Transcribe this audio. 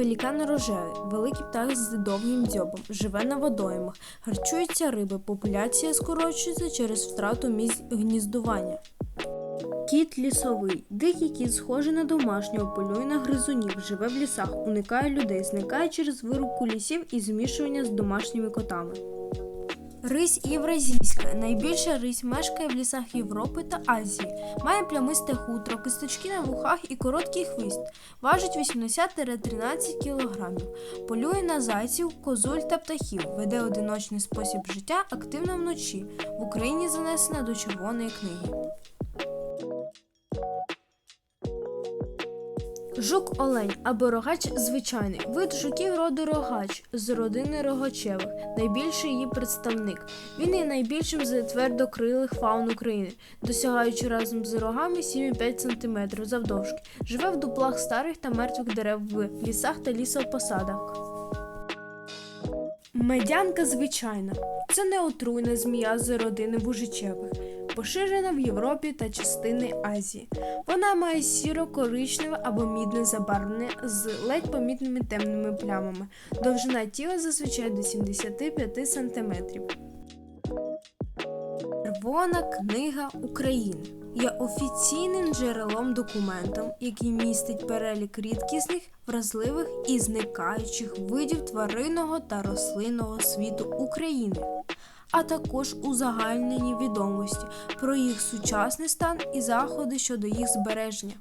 Пелікан рожевий, великий птах з довгим дзьобом, живе на водоймах, харчується риби, популяція скорочується через втрату місць гніздування. Кіт лісовий, дикий кіт, схожий на домашнього, полює на гризунів, живе в лісах, уникає людей, зникає через вирубку лісів і змішування з домашніми котами. Рись євразійська. Найбільша рись мешкає в лісах Європи та Азії. Має плямисте хутро, кисточки на вухах і короткий хвіст. Важить 80-13 кг. Полює на зайців, козуль та птахів. Веде одиночний спосіб життя активно вночі. В Україні занесена до Червоної книги. Жук олень або рогач звичайний вид жуків роду рогач з родини рогачевих, найбільший її представник. Він є найбільшим з твердокрилих фаун України, досягаючи разом з рогами 7,5 см завдовжки. Живе в дуплах старих та мертвих дерев в лісах та лісопосадах. Медянка звичайна. Це не отруйна змія з родини вужичевих, поширена в Європі та частини Азії. Вона має сіро-коричневе або мідне забарвлення з ледь помітними темними плямами. Довжина тіла зазвичай до 75 см. Червона книга України є офіційним джерелом документом, який містить перелік рідкісних, вразливих і зникаючих видів тваринного та рослинного світу України, а також узагальнені відомості про їх сучасний стан і заходи щодо їх збереження.